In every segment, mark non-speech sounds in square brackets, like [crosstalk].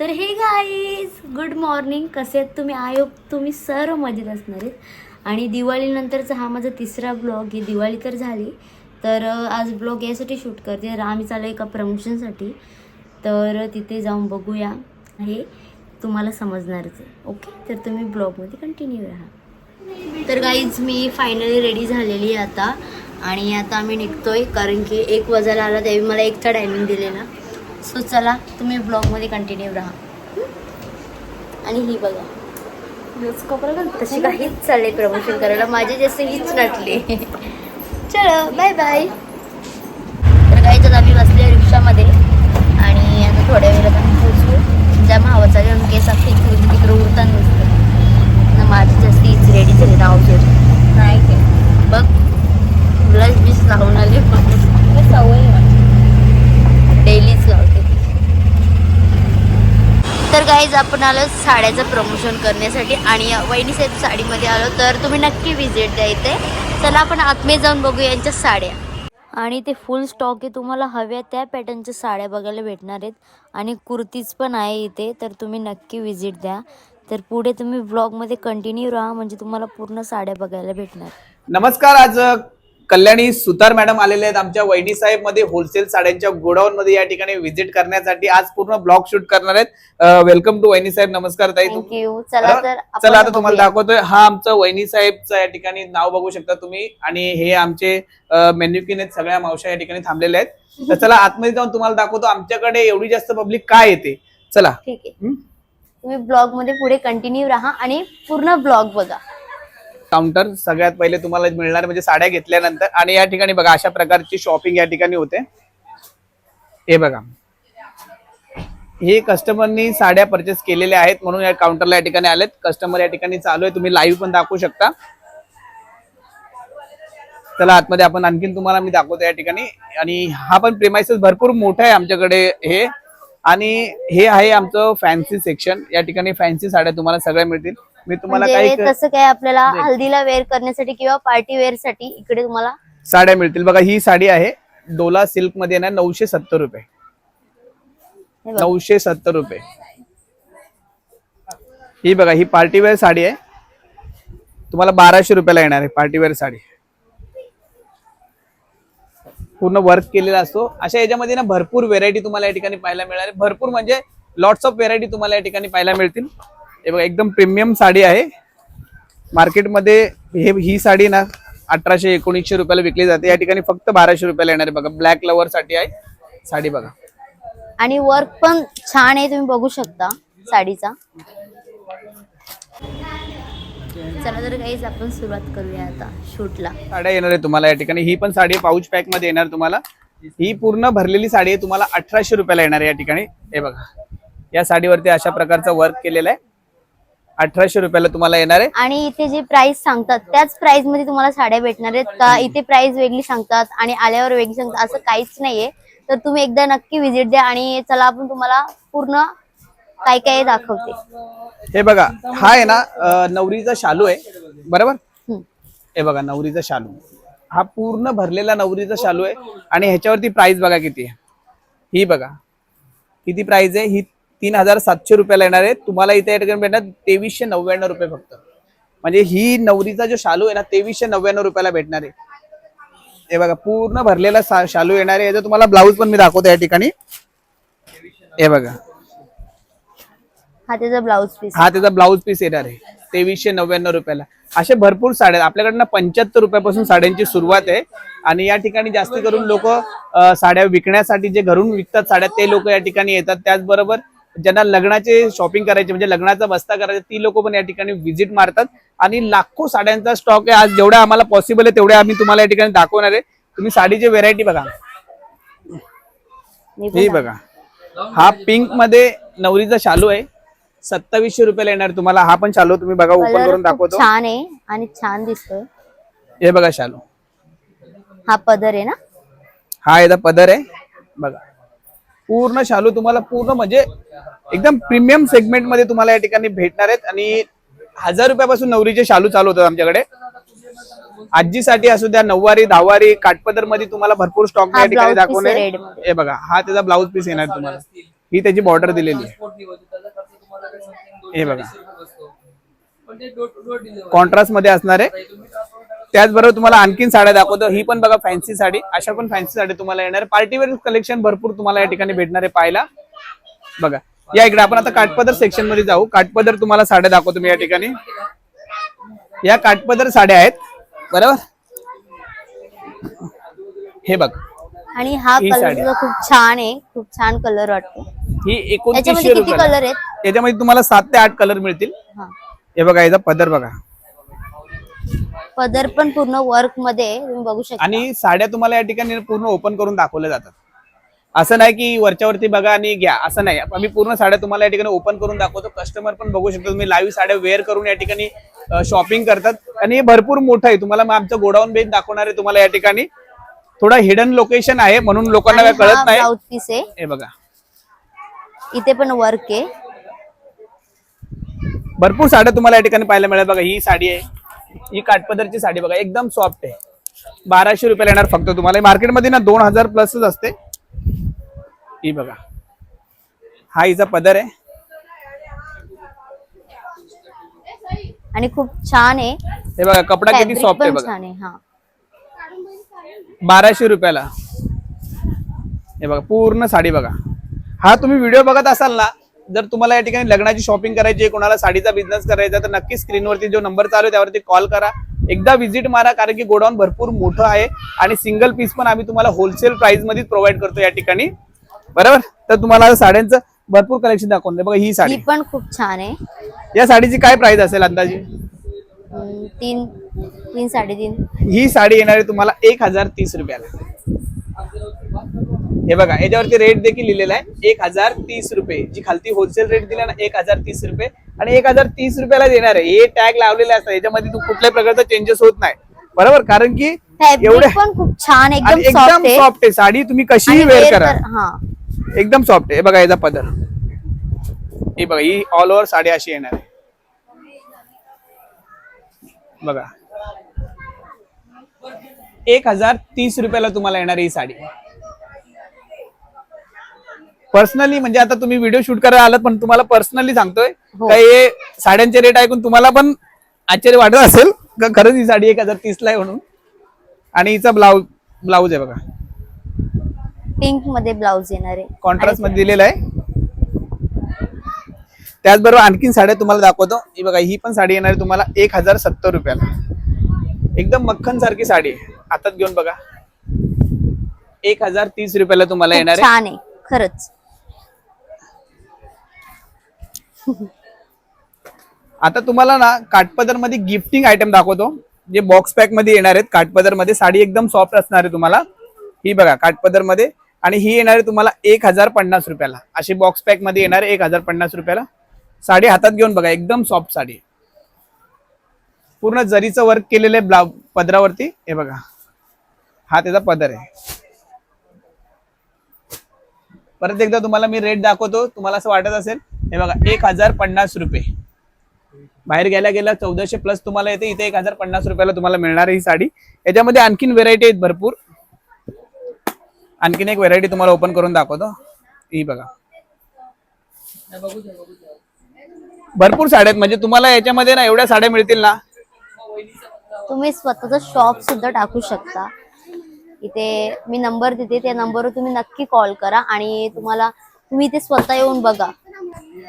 तर हे guys good morning कसे आहेत तुम्ही? आयोग तुम्ही सर्व मजेत असणार आहेत. आणि दिवाळीनंतरचा हा माझा तिसरा ब्लॉग आहे. दिवाळी तर झाली. तर आज ब्लॉग यासाठी शूट करते. तर आम्ही चालू एका प्रमोशनसाठी तर तिथे जाऊन बघूया. हे तुम्हाला समजणारच आहे. ओके तर तुम्ही ब्लॉगमध्ये कंटिन्यू राहा. तर गाईज मी फायनली रेडी झालेली आहे आता. आणि आता आम्ही निघतोय. कारण की एक वाजायला आला त्यावेळी मला एकचा टायमिंग दिलेला. सो चला तुम्ही ब्लॉगमध्ये कंटिन्यू राहा? आणि ही बघा. तशी काहीच चालले प्रमोशन करायला. माझे जास्त हीच नटली. चलो बाय बाय तर काहीच आम्ही बसले रिक्षामध्ये. आणि आता थोड्या वेळात आम्ही पोचू ज्या भावाचा जेवण केस असते इकडे तिकडे उरताना नुसतं ना माझी जास्त हीच रेडी झाली ना औषध नाही काय बघ तुलाच बीस लावून आले. सवय डेलीच लावते ती तर गाईज आपण आलो साड्याचं प्रमोशन करण्यासाठी आणि वहिनी साहेब साडीमध्ये आलो तर तुम्ही नक्की व्हिजिट द्या इथे. चला आपण आतमध्ये जाऊन बघू यांच्या साड्या. आणि ते फुल स्टॉक आहे तुम्हाला हव्या त्या पॅटर्नच्या साड्या बघायला भेटणार आहेत. आणि कुर्तीज पण आहे इथे तर तुम्ही नक्की व्हिजिट द्या. तर पुढे तुम्ही ब्लॉगमध्ये कंटिन्यू राहा म्हणजे तुम्हाला पूर्ण साड्या बघायला भेटणार. नमस्कार आज कल्याणी सुतार मॅडम आलेले आहेत आमच्या वहिनी साहेबमध्ये होलसेल साड्यांच्या गोडाऊन मध्ये या ठिकाणी व्हिजिट करण्यासाठी आज पूर्ण ब्लॉग शूट करणार आहेत. वेलकम टू वहिनी साहेब नमस्कार ताई. चला तर आपण चला आता तुम्हाला बघूया. दाखवतोय. हा आमचं वहिनी साहेबचं या ठिकाणी नाव बघू शकता तुम्ही. आणि हे आमचे मेन्युकिन आहेत. सगळ्या मावशा या ठिकाणी थांबलेल्या आहेत. तर [laughs] चला आतमध्ये जाऊन तुम्हाला दाखवतो आमच्याकडे एवढी जास्त पब्लिक काय येते. चला. ठीक आहे. हं? तुम्ही ब्लॉगमध्ये पुढे कंटिन्यू राहा आणि पूर्ण ब्लॉग बघा. काउंटर सगळ्यात पहिले तुम्हाला मिळणार म्हणजे साड्या घेतल्यानंतर. आणि या ठिकाणी बघा अशा प्रकारची शॉपिंग या ठिकाणी होते. हे बघा. हे कस्टमरनी साड्या परचेस केलेल्या आहेत म्हणून या काउंटरला या ठिकाणी आलेत. कस्टमर या ठिकाणी चालू आहे. तुम्ही लाईव्ह पण दाखवू शकता. चला आतमध्ये आपण आणखीन तुम्हाला मी दाखवतो या ठिकाणी. आणि हा पण प्रेमायसेस भरपूर मोठा आहे आमच्याकडे हे. आणि हे आहे आमचं फॅन्सी सेक्शन या ठिकाणी फॅन्सी साड्या तुम्हाला सगळ्या मिळतील. मी तुम्हाला म्हणजे काही तसं काय आपल्याला नाही. हल्दीला वेअर करण्यासाठी किंवा पार्टी वेअरसाठी इकडे तुम्हाला साड्या मिळतील. बघा ही साडी आहे डोला सिल्कमध्ये ना नऊशे सत्तर रुपये. हे बघा. नऊशे सत्तर रुपये. ही बघा ही पार्टीवेअर साडी आहे. तुम्हाला बाराशे रुपयाला येणार आहे पार्टीवेअर साडी. पूर्ण वर्क केलेला असतो. अशा याच्यामध्ये ना भरपूर व्हेरायटी तुम्हाला या ठिकाणी पाहायला मिळणार आहे. भरपूर म्हणजे लॉट्स ऑफ व्हेरायटी तुम्हाला या ठिकाणी पाहायला मिळतील. हे बघा एकदम प्रीमियम साडी आहे. मार्केटमध्ये हे ही साडी ना अठराशे एकोणीसशे रुपयाला विकली जाते. या ठिकाणी फक्त बाराशे रुपयाला येणार आहे बघा. ब्लॅक लवर साठी आहे साडी बघा. आणि वर्क पण छान आहे तुम्ही बघू शकता साडीचा. चला तर काहीच आपण सुरुवात करूया आता शूटला. साड्या येणार आहे तुम्हाला या ठिकाणी. ही पण साडी पाऊच पॅकमध्ये येणार तुम्हाला. ही पूर्ण भरलेली साडी आहे तुम्हाला अठराशे रुपयाला येणार आहे या ठिकाणी. हे बघा. या साडीवरती अशा प्रकारचं वर्क केलेलं आहे. अठराशे रुपयाला तुम्हाला येणार आहे. आणि इथे जे प्राइस सांगतात त्याच प्राइसमध्ये तुम्हाला साड्या भेटणार आहेत. का इथे प्राइस वेगळी सांगतात आणि आल्यावर वेगळी सांगतात. असं काहीच नाहीये. तर तुम्ही एकदा नक्की व्हिजिट द्या आणि चला आपण तुम्हाला पूर्ण काय काय दाखवते. हे बघा हा आहे ना नवरीचा शालू आहे. बरोबर. हे बघा नवरीचा शालू. हा पूर्ण भरलेला नवरीचा शालू आहे. आणि ह्याच्यावरती प्राइस बघा किती आहे. ही बघा. किती प्राइस आहे? ही तीन हजार सातशे रुपयाला येणार आहे. तुम्हाला इथे या ठिकाणी भेटणार तेवीसशे नव्याण्णव रुपये फक्त. म्हणजे ही नवरीचा जो शालू आहे ना तेवीसशे नव्याण्णव रुपयाला भेटणार आहे. हे बघा पूर्ण भरलेला शालू येणार आहे. याचा तुम्हाला ब्लाऊज पण मी दाखवतो या ठिकाणी. हे बघा. हा त्याचा ब्लाऊज पीस. हा त्याचा ब्लाऊज पीस येणार आहे. तेवीसशे नव्याण्णव रुपयाला. असे भरपूर साड्या. आपल्याकडनं पंच्याहत्तर रुपयापासून साड्यांची सुरुवात आहे. आणि या ठिकाणी जास्त करून लोक साड्या विकण्यासाठी जे घरून विकतात साड्या ते लोक या ठिकाणी येतात. त्याचबरोबर ज्यांना लग्नाचे शॉपिंग करायचे म्हणजे लग्नाचा बस्ता करायचा ती लोक पण या ठिकाणी व्हिजिट मारतात. आणि लाखो साड्यांचा स्टॉक आहे. आज जेवढ्या आम्हाला पॉसिबल आहे तेवढ्या आम्ही तुम्हाला या ठिकाणी दाखवणार आहे. तुम्ही साडीची व्हेरायटी बघा. ही बघा. हा पिंकमध्ये नवरीचा शालू आहे. सत्तावीसशे रुपयाला येणार तुम्हाला. हा पण शालू तुम्ही बघा ओपन करून दाखवतो. छान आहे आणि छान दिसतोय. हे बघा शालू. हा पदर आहे ना? हा याचा पदर आहे. बघा. पूर्ण शालू तुम्हाला पूर्ण म्हणजे एकदम प्रीमियम सेगमेंटमध्ये तुम्हाला या ठिकाणी भेटणार आहेत. आणि हजार रुपयापासून नवरीचे शालू चालू होतात आमच्याकडे. आजीसाठी असू द्या नऊवारी दहावारी काठपदरमध्ये तुम्हाला भरपूर स्टॉक या ठिकाणी दाखवणे. हे बघा हा त्याचा ब्लाऊज पीस येणार तुम्हाला. ही त्याची बॉर्डर दिलेली आहे. हे बघा. कॉन्ट्रास्टमध्ये असणार आहे. त्याचबरोबर तुम्हाला आणखीन साड्या दाखवतो. ही पण बघा फॅन्सी साडी. अशा पण फॅन्सी साडी तुम्हाला येणार. पार्टीवेअर कलेक्शन भरपूर तुम्हाला या ठिकाणी भेटणार आहे पाहायला. बघा. या इकडे आपण आता काटपदर सेक्शनमध्ये जाऊ. काटपदर तुम्हाला साड्या दाखवतो मी या ठिकाणी. या काटपदर साड्या आहेत. बरोबर? हे बघ. आणि हा कलर खूप छान आहे. खूप छान कलर वाटतो. ही एकोणतीसशे रुपये कलर आहेत? याच्यामध्ये तुम्हाला सात ते आठ कलर मिळतील. हा. हे बघा याचा पदर बघा. पदर पण पूर्ण वर्कमध्ये. तुम्ही बघू शकता. आणि साड्या तुम्हाला या ठिकाणी पूर्ण ओपन करून दाखवल्या जातात. असं नाही की वरच्यावरती बघा आणि घ्या असं नाही. आम्ही पूर्ण साड्या तुम्हाला या ठिकाणी ओपन करून दाखवतो. कस्टमर पण बघू शकतो तुम्ही लाईव्ह साड्या वेअर करून या ठिकाणी शॉपिंग करतात. आणि हे भरपूर मोठं आहे. तुम्हाला आमचं गोडाऊन बेस दाखवणार आहे तुम्हाला या ठिकाणी. थोडा हिडन लोकेशन आहे म्हणून लोकांना काय कळत नाही. पीस आहे. हे बघा. इथे पण वर्क आहे. भरपूर साड्या तुम्हाला या ठिकाणी पाहायला मिळेल बघा ही साडी आहे. ही काठपदरची साडी बघा एकदम सॉफ्ट आहे. बाराशे रुपयाला येणार फक्त तुम्हाला. मार्केटमध्ये ना दोन हजार प्लसच असते. ही बघा. हा हिचा पदर आहे. आणि खूप छान आहे. हे बघा कपडा किती सॉफ्ट आहे बघा. छान आहे हा. बाराशे रुपयाला. हे बघा पूर्ण साडी बघा. हा तुम्ही व्हिडिओ बघत असाल ना जर तुम्हाला या ठिकाणी लग्नाची शॉपिंग करायची आहे कोणाला साडीचा बिझनेस करायचा तर नक्की स्क्रीनवरती जो नंबर चालू आहे त्यावरती कॉल करा. एकदा व्हिजिट मारा कारण की गोडाऊन भरपूर मोठं आहे आणि सिंगल पीस पण आम्ही तुम्हाला होलसेल प्राइसमध्ये प्रोव्हाइड करतो या ठिकाणी. बरोबर? तर तुम्हाला साड्यांचं भरपूर कलेक्शन दाखवून बघा ही साडी. ही पण खूप छान आहे. या साडीची काय प्राइस असेल अंदाजे? तीन तीन साडेतीन ही साडी येणार आहे तुम्हाला एक हजार तीस रुपयाला. हे बघा याच्यावरती रेट देखील लिहिलेला आहे. एक हजार तीस रुपये. जी खालती होलसेल रेट दिला ना एक हजार तीस रुपये. आणि एक हजार तीस रुपयाला देणार आहे. हे टॅग लावलेले असतात. याच्यामध्ये तू कुठल्याही प्रकारचा चेंजेस होत नाही. बरोबर? कारण की एवढे पण खूप छान एकदम सॉफ्ट आहे. साडी तुम्ही कशीही वेअर करा. एकदम सॉफ्ट आहे. हे बघा याचा पदर. ही बघा ही ऑल ओव्हर साडी अशी येणार आहे. बघा. एक हजार तीस रुपयाला तुम्हाला येणार ही साडी. पर्सनली म्हणजे आता तुम्ही व्हिडिओ शूट करायला आलात पण तुम्हाला पर्सनली सांगतोय हो. का हे साड्यांचे रेट ऐकून तुम्हाला पण आश्चर्य वाटत असेल का खरंच ही साडी एक हजार तीस ला आहे म्हणून? आणि हिचा ब्लाऊज ब्लाऊज आहे बघा. पिंकमध्ये ब्लाउज येणार आहे. कॉन्ट्रास्टमध्ये. दिलेला आहे. त्याचबरोबर आणखीन साड्या तुम्हाला दाखवतो. ही बघा ही पण साडी येणार आहे तुम्हाला एक हजार सत्तर रुपयाला. एकदम मक्खन सारखी साडी आहे. हातात घेऊन बघा. एक हजार तीस रुपयाला तुम्हाला खूप येणार आहे. छान आहे. खरंच. आता तुम्हाला ना काठपदरमध्ये गिफ्टिंग आयटम दाखवतो. जे बॉक्स पॅकमध्ये येणार आहेत. काठपदरमध्ये साडी एकदम सॉफ्ट असणार आहे तुम्हाला. ही बघा काठपदरमध्ये. आणि ही येणार आहे तुम्हाला एक हजार पन्नास रुपयाला. अशी बॉक्स पॅकमध्ये येणार आहे एक हजार पन्नास रुपयाला. साडी हातात घेऊन बघा एकदम सॉफ्ट साडी पूर्ण जरीचं वर्क केलेलं आहे ब्लाउ पदरावरती. हे बघा. हा त्याचा पदर आहे. परत एकदा तुम्हाला मी रेट दाखवतो. तुम्हाला असं वाटत असेल हे बघा एक हजार पन्नास रुपये. बाहेर गेल्या गेल्या चौदाशे प्लस तुम्हाला येते इथे एक हजार पन्नास रुपयाला तुम्हाला मिळणार ही साडी. याच्यामध्ये आणखीन व्हेरायटी आहेत भरपूर. आणखीन एक व्हेरायटी तुम्हाला ओपन करून दाखवतो. ही बघा. भरपूर साड्या आहेत. म्हणजे तुम्हाला याच्यामध्ये ना एवढ्या साड्या मिळतील ना. तुम्ही स्वतःचा शॉप सुद्धा टाकू शकता. इथे मी नंबर देते त्या नंबरवर तुम्ही नक्की कॉल करा आणि तुम्हाला तुम्ही इथे स्वतः येऊन बघा.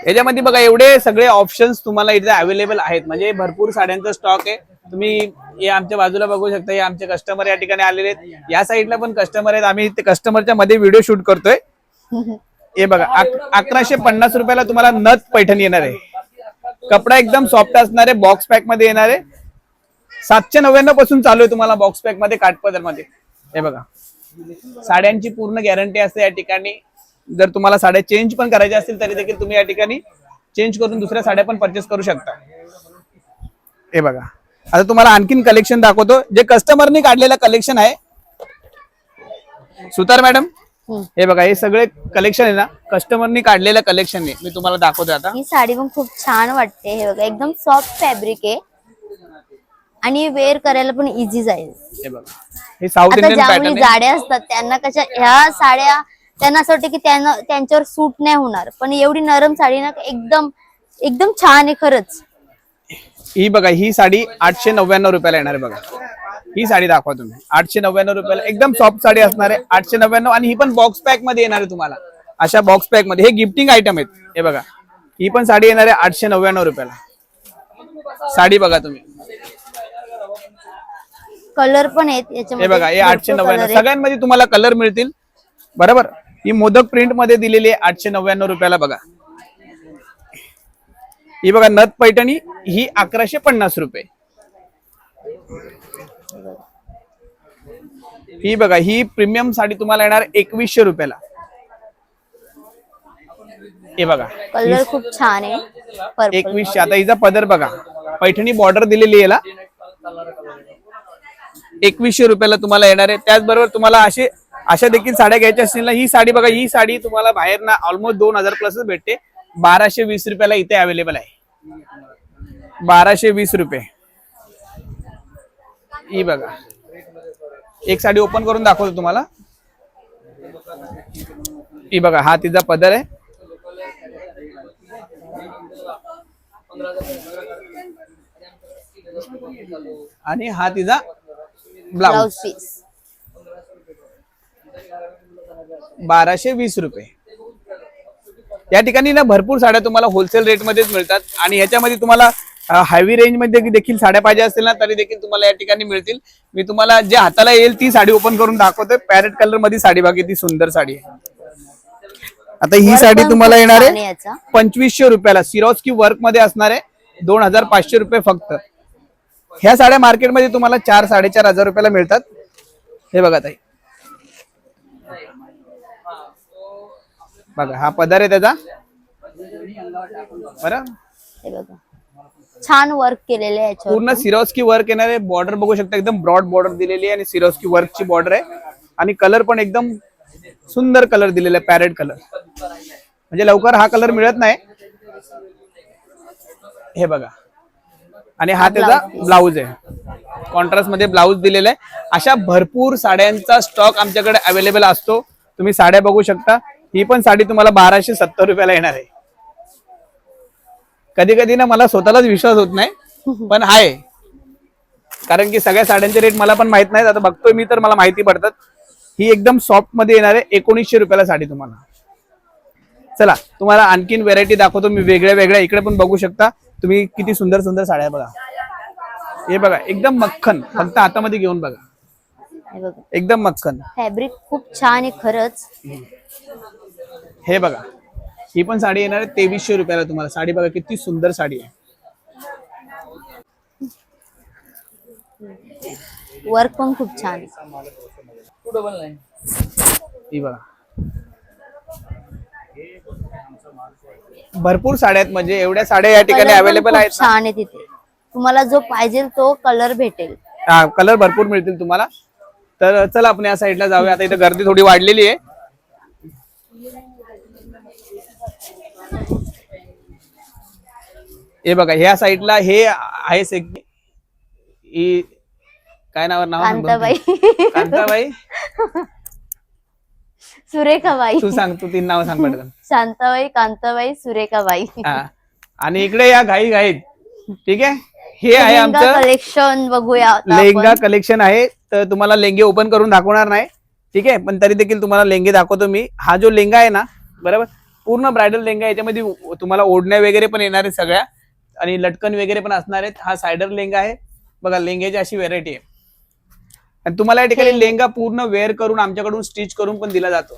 याच्यामध्ये बघा एवढे सगळे ऑप्शन्स तुम्हाला इथे अवेलेबल आहेत. म्हणजे भरपूर साड्यांचा स्टॉक आहे. तुम्ही हे आमच्या बाजूला बघू शकता हे आमचे कस्टमर या ठिकाणी आलेले आहेत. या साईडला पण कस्टमर आहेत. आम्ही ते कस्टमरच्या मध्ये व्हिडिओ शूट करतोय. हे बघा अकराशे पन्नास रुपयाला तुम्हाला नथ पैठण येणार आहे. कपडा एकदम सॉफ्ट असणार आहे. बॉक्स पॅकमध्ये येणार आहे. सातशे नव्याण्णवपासून चालू आहे तुम्हाला बॉक्स पॅकमध्ये काटपदरमध्ये हे बघा. साड्यांची पूर्ण गॅरंटी असते या ठिकाणी. जर तुम्हाला साड्या चेंज पण करायच्या असतील तरी देखील तुम्ही या ठिकाणी चेंज करून दुसऱ्या साड्या पण परचेस करू शकता. हे बघा. आता तुम्हाला आणखीन कलेक्शन दाखवतो. जे कस्टमरनी काढलेलं कलेक्शन आहे. सुतार मॅडम हम्म. हे बघा हे सगळे कलेक्शन आहे ना? कस्टमरनी काढलेलं कलेक्शन आहे मी तुम्हाला दाखवतो आता. ही साडी पण खूप छान वाटते. हे बघा एकदम सॉफ्ट फॅब्रिक आहे. आणि वेअर करायला पण इझी जाईल. हे बघा. हे साऊथ आता इंडियन ज्या पॅटर्न मुली आहे. जाड्या असतात त्यांना कशा ह्या साड्या त्यांना असं वाटतं की त्यांना त्यांच्यावर सूट नाही होणार. पण एवढी नरम साडी ना एकदम एकदम छान आहे खरंच. ही बघा ही साडी आठशे नव्याण्णव रुपयाला येणार आहे बघा. ही साडी दाखवा तुम्ही. आठशे नव्याण्णव रुपयाला एकदम सॉफ्ट साडी असणार आहे आठशे नव्याण्णव आणि ही पण बॉक्स पॅकमध्ये येणार आहे तुम्हाला. अशा बॉक्स पॅकमध्ये. हे गिफ्टिंग आयटम आहेत. हे बघा. ही पण साडी येणार आहे आठशे नव्याण्णव रुपयाला. साडी बघा तुम्ही. कलर पण आहेत हे याच्यामध्ये बघा हे आठशे भरपूर नव्याण्णव आहेत. सगळ्यांमध्ये तुम्हाला कलर मिळतील. बरोबर? ही मोदक प्रिंटमध्ये दिलेली आहे आठशे नव्याण्णव रुपयाला बघा. ही बघा नथ पैठणी ही अकराशे पन्नास रुपये. ही बघा ही प्रीमियम साडी तुम्हाला येणार एकवीसशे रुपयाला. हे बघा कलर खूप छान आहे. पर्पल एकवीसशे. आता हिचा पदर बघा. पैठणी बॉर्डर दिलेली आहे याला. एकवीसशे रुपयाला तुम्हाला येणार आहे. त्याचबरोबर तुम्हाला असे अशा देखील साड्या घ्यायच्या असतील ना ही साडी बघा ही साडी तुम्हाला बाहेर ना ऑलमोस्ट दोन हजार प्लसच भेटते. बाराशे वीस रुपयाला इथे अवेलेबल आहे. बाराशे वीस रुपये. ही बघा. एक साडी ओपन करून दाखवतो तुम्हाला. ही बघा हा तिचा पदर आहे. आणि हा तिचा ब्लाउज पीस. बाराशे वीस रुपये. या ठिकाणी ना भरपूर साड्या तुम्हाला होलसेल रेट मध्येच मिळतात आणि याच्यामध्ये तुम्हाला हायवी रेंजमध्ये देखील साड्या पाहिजे असतील ना तरी देखील तुम्हाला या ठिकाणी मिळतील. मी तुम्हाला जे हाताला येईल ती साडी ओपन करून दाखवतोय पॅरेट कलरमध्ये साडी बघा किती सुंदर साडी आहे. आता ही साडी तुम्हाला येणार आहे. पंचवीसशे रुपयाला. सिरोज की वर्कमध्ये असणार आहे. दोन हजार पाचशे रुपये फक्त. ह्या साड्या मार्केटमध्ये तुम्हाला चार साडेचार हजार रुपयाला मिळतात. हे बघा ताई. बघा हा पदर आहे त्याचा. बरं. हे बघा. छान वर्क केलेलं आहे याच्यावर पूर्ण सिरोस्की वर्क येणार आहे बॉर्डर बघू शकता एकदम ब्रॉड बॉर्डर दिलेली आहे आणि सिरोस्की वर्कची बॉर्डर आहे. आणि कलर पण एकदम सुंदर कलर दिलेला आहे पॅरेट कलर म्हणजे लवकर हा कलर मिळत नाही. हे बघा. आणि हा त्याचा ब्लाऊज. आहे. कॉन्ट्रास्टमध्ये ब्लाऊज दिलेला आहे. अशा भरपूर साड्यांचा स्टॉक आमच्याकडे अवेलेबल असतो. तुम्ही साड्या बघू शकता. ही पण साडी तुम्हाला बाराशे सत्तर रुपयाला येणार आहे. कधी कधी ना मला स्वतःलाच विश्वास होत नाही पण आहे. कारण की सगळ्या साड्यांचे रेट मला पण माहीत नाहीत. आता बघतोय मी तर मला माहिती पडतात. ही एकदम सॉफ्टमध्ये येणार आहे. एकोणीसशे रुपयाला साडी तुम्हाला. चला तुम्हाला आणखीन व्हेरायटी दाखवतो. मी वेगळ्या वेगळ्या इकडे पण बघू शकता. तुम्ही किती सुंदर सुंदर साड्या बघा. हे बघा एकदम मक्खन. फक्त हातामध्ये घेऊन बघा. एकदम मक्खन. फॅब्रिक खूप छान आहे खरंच. हे बघा ही पण साडी येणार आहे तेवीसशे रुपयाला तुम्हाला. साडी बघा किती सुंदर साडी आहे. वर्क पण खूप छान. ही बघा. भरपूर साड्या आहेत म्हणजे एवढ्या साड्या या ठिकाणी अवेलेबल आहेत ना. छान आहे तिथे. तुम्हाला जो पाहिजे तो कलर भेटेल. हा कलर भरपूर मिळतील तुम्हाला. तर चला आपण या साईडला जाऊया. आता इथं गर्दी थोडी वाढलेली आहे. हे बघा ह्या साईडला हे आहे ही काय नाव नाव कांताबाई. कांताबाई. सुरेखाबाई. तू सांग तू तीन नाव सांग पटकन. शांताबाई कांताबाई सुरेखाबाई. हा. आणि इकडे या घाई घाईत. ठीक आहे? हे आहे आमचं कलेक्शन बघूया आता आपण. लेहंगा कलेक्शन आहे. तर तुम्हाला लेंगे ओपन करून दाखवणार नाही. ठीक आहे? पण तरी देखील तुम्हाला लेंगे दाखवतो मी. हा जो लेंगा आहे ना बरोबर? पूर्ण ब्रायडल लेंगा आहे. याच्यामध्ये उ- तुम्हाला ओढण्या वगैरे पण येणार आहेत सगळ्या. आणि लटकन वगैरे पण असणार आहेत. हा सायडर लेंगा आहे. बघा लेंग्याची अशी व्हेरायटी आहे. आणि तुम्हाला या ठिकाणी लेंगा पूर्ण वेअर करून आमच्याकडून स्टिच करून पण दिला जातो.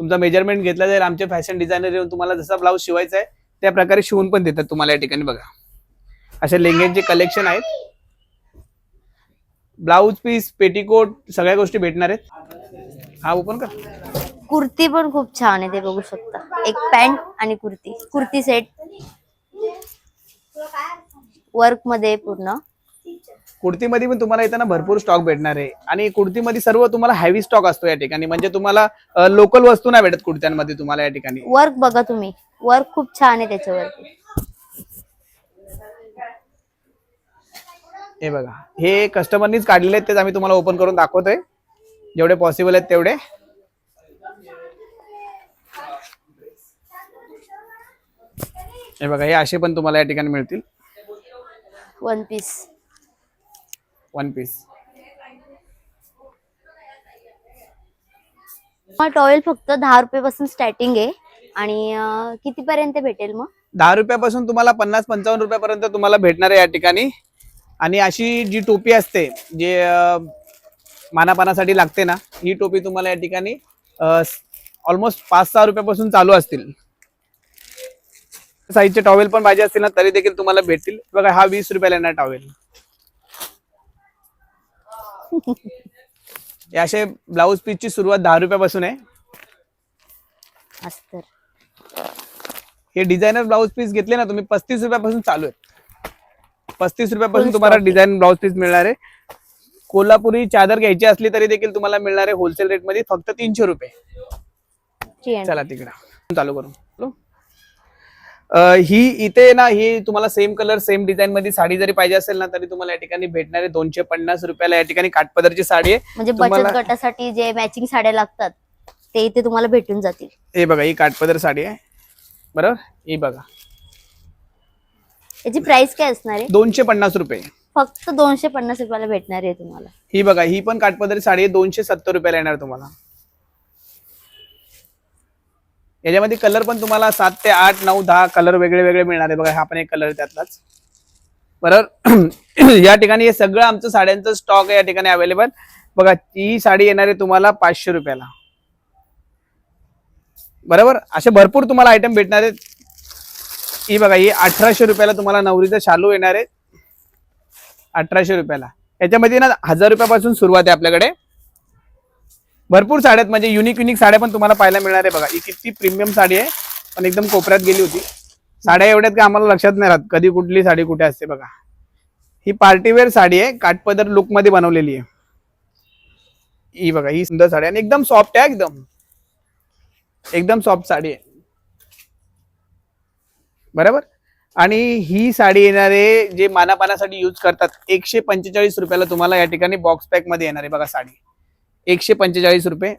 तुमचा मेजरमेंट घेतला जाईल आमचे फॅशन डिझायनर येऊन तुम्हाला जसा ब्लाऊज शिवायचा आहे त्या प्रकारे शिवून पण देतात तुम्हाला या ठिकाणी बघा. अशा लेंग्यांचे कलेक्शन आहेत. ब्लाऊज पीस पेटीकोट सगळ्या गोष्टी भेटणार आहेत. हा ओपन कर. कुर्ती पण खूप छान आहे ते बघू शकता. एक पॅन्ट आणि कुर्ती. कुर्ती सेट वर्कमध्ये पूर्ण. कुर्तीमध्ये पण तुम्हाला येताना भरपूर स्टॉक भेटणार आहे. आणि कुर्तीमध्ये सर्व तुम्हाला हॅवी स्टॉक असतो या ठिकाणी. म्हणजे तुम्हाला लोकल वस्तू नाही भेटत कुर्त्यांमध्ये तुम्हाला या ठिकाणी. वर्क बघा तुम्ही. वर्क खूप छान आहे त्याच्यावरती. हे बघा. हे कस्टमरनीच काढलेले आहेत तेच आम्ही तुम्हाला ओपन करून दाखवतोय. जेवढे पॉसिबल आहेत तेवढे. हे बघा हे असे पण तुम्हाला या ठिकाणी मिळतील. वन पीस वन पीस हा टॉवेल फक्त दहा रुपयापासून स्टार्टिंग आहे. आणि अं, कितीपर्यंत भेटेल मग? दहा रुपयापासून तुम्हाला पन्नास पंचावन्न रुपयापर्यंत तुम्हाला भेटणार आहे या ठिकाणी. आणि अशी जी टोपी असते जे अं, मानापानासाठी लागते ना ही टोपी तुम्हाला या ठिकाणी ऑलमोस्ट पाच सहा रुपयापासून चालू असतील. साईजचे टॉवेल पण पाहिजे असतील ना तरी देखील तुम्हाला भेटतील. बघा हा वीस रुपयाला येणार टॉवेल. हे असे ब्लाऊज पीसची सुरुवात दहा रुपयापासून आहे. अस्तर. हे डिझायनर ब्लाऊज पीस घेतले ना तुम्ही पस्तीस रुपयापासून चालू आहे. पस्तीस रुपयापासून Full तुम्हाला stock. डिझाईन ब्लाऊज पीस मिळणार आहे. कोल्हापुरी चादर घ्यायची असली तरी देखील तुम्हाला मिळणार आहे होलसेल रेटमध्ये फक्त तीनशे रुपये. चला तिकडे. चालू करू. ही इथे ना ही तुम्हाला सेम कलर सेम डिझाईन मध्ये साडी जरी पाहिजे असेल ना तरी तुम्हाला या ठिकाणी भेटणार आहे. दोनशे पन्नास रुपयाला या ठिकाणी काठपदरची साडी आहे. म्हणजे तुम्हाला- गटासाठी जे मॅचिंग साड्या लागतात ते इथे तुम्हाला भेटून जातील. हे बघा ही काठपदर साडी आहे. बरोबर? ही बघा. याची प्राइस काय असणार आहे? दोनशे पन्नास रुपये. फक्त दोनशे पन्नास रुपयाला भेटणार आहे तुम्हाला. ही बघा ही पण काठपदरी साडी आहे. दोनशे सत्तर रुपयाला येणार तुम्हाला. याच्यामध्ये कलर पण तुम्हाला सात ते आठ नऊ दहा कलर वेगळे वेगळे मिळणार आहे बघा हा पण एक कलर त्यातलाच. बरोबर [clears throat] या ठिकाणी हे सगळं आमचं साड्यांचं स्टॉक आहे या ठिकाणी अवेलेबल बघा ती साडी येणार आहे तुम्हाला पाचशे रुपयाला. बरोबर? असे भरपूर तुम्हाला आयटम भेटणार आहेत. ही बघा ही अठराशे रुपयाला तुम्हाला नवरीचा शालू येणार आहे. अठराशे रुपयाला. याच्यामध्ये ना हजार रुपयापासून सुरुवात आहे आपल्याकडे. भरपूर साड्या आहेत म्हणजे युनिक युनिक साड्या पण तुम्हाला पाहायला मिळणार आहे बघा. ही किती प्रीमियम साडी आहे पण एकदम कोपऱ्यात गेली होती. साड्या एवढ्यात का आम्हाला लक्षात नाही राहत. कधी कुठली साडी कुठे असते बघा. ही पार्टीवेअर साडी आहे काठपदर लुकमध्ये बनवलेली आहे. ही बघा ही सुंदर साडी आहे आणि एकदम सॉफ्ट आहे एकदम. एकदम सॉफ्ट साडी आहे. बरोबर? आणि ही साडी येणारे जे मानापानासाठी यूज करतात एकशे पंचेचाळीस रुपयाला तुम्हाला या ठिकाणी बॉक्स पॅकमध्ये येणार आहे बघा साडी. एकशे पंचेचाळीस रुपये.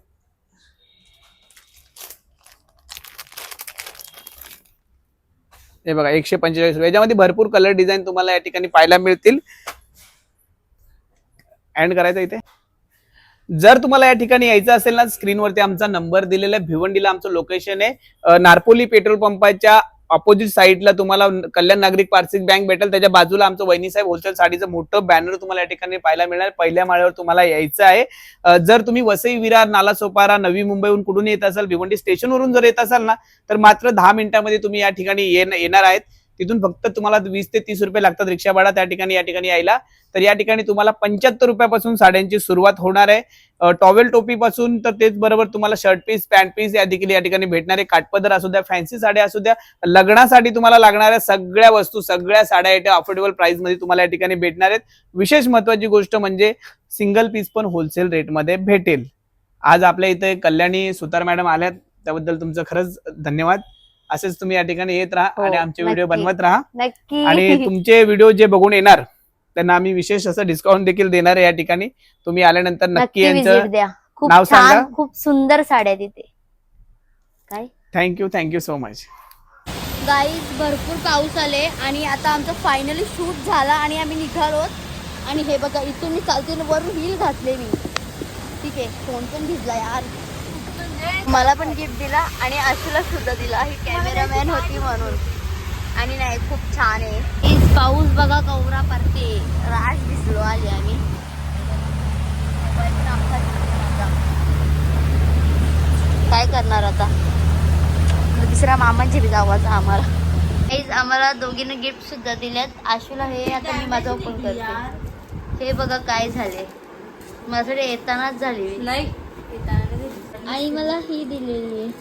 हे बघा एकशे पंचेचाळीस रुपये. याच्यामध्ये भरपूर कलर डिझाईन तुम्हाला या ठिकाणी पाहायला मिळतील. अँड करायचं इथे. जर तुम्हाला या ठिकाणी यायचं असेल ना स्क्रीनवरती आमचा नंबर दिलेला आहे. भिवंडीला आमचं लोकेशन आहे. नारपोली पेट्रोल पंपाच्या ऑपोजिट साईडला तुम्हाला कल्याण नागरिक पार्सिक बँक भेटेल. त्याच्या बाजूला आमचं वहिनीसाहेब होलसेल साडीचं मोठं बॅनर तुम्हाला या ठिकाणी पाहायला मिळणार. पहिल्या माळ्यावर तुम्हाला यायचं आहे. जर तुम्ही वसई विरार नालासोपारा नवी मुंबईहून कुठून येत असाल भिवंडी स्टेशनवरून जर येत असाल ना तर मात्र दहा मिनिटांमध्ये तुम्ही या ठिकाणी येणार आहेत. तिथून फक्त तुम्हाला वीस ते तीस रुपये लागतात रिक्षा भाडा त्या ठिकाणी या ठिकाणी यायला. तर या ठिकाणी तुम्हाला पंच्याहत्तर रुपयापासून साड्यांची सुरुवात होणार आहे. टॉवेल टोपी पासून तर तेच बरोबर तुम्हाला शर्ट पीस पॅन्ट पीस या देखील या ठिकाणी भेटणारे काटपदर असू द्या फॅन्सी साड्या असू द्या लग्नासाठी तुम्हाला लागणाऱ्या सगळ्या वस्तू सगळ्या साड्या या अफोर्डेबल प्राइसमध्ये तुम्हाला या ठिकाणी भेटणार आहेत. विशेष महत्वाची गोष्ट म्हणजे सिंगल पीस पण होलसेल रेटमध्ये भेटेल. आज आपल्या इथे कल्याणी सुतार मॅडम आल्यात त्याबद्दल तुमचं खरंच धन्यवाद. असेच तुम्ही या ठिकाणी येत राहा हो, आणि आमचे व्हिडिओ. बनवत राहा. नक्की. आणि तुमचे व्हिडिओ जे बघून येणार त्यांना आम्ही विशेष असं डिस्काउंट देखील देणार आहे या ठिकाणी. तुम्ही आल्यानंतर नक्की यांचं नाव सांगा. छान खूप सुंदर साड्या तिथे. काय? Thank you thank you so much guys भरपूर पाऊस आले आणि आता आमचं फायनली शूट झाला आणि आम्ही निघालो. आणि हे बघा इथून मी चालते वरून हिल घातले मी ठीक आहे फोन पण भिजला यार. मला पण गिफ्ट दिला आणि आशूला सुद्धा दिला. ही कॅमेरामॅन होती म्हणून. आणि नाही खूप छान आहे. प्लीज पाऊस बघा कवरा पारते. राश दिसलो आली आम्ही. काय करणार आता? दुसऱ्या मामांची बी आवाज आम्हाला. Guys, आम्हाला दोघींना गिफ्ट सुद्धा दिल्यात. आशूला हे आता मी माझं ओपन करते. हे बघा काय झाले. माझ्याकडे येतानाच झाली. नाही आई मला ही दिलेली आहे.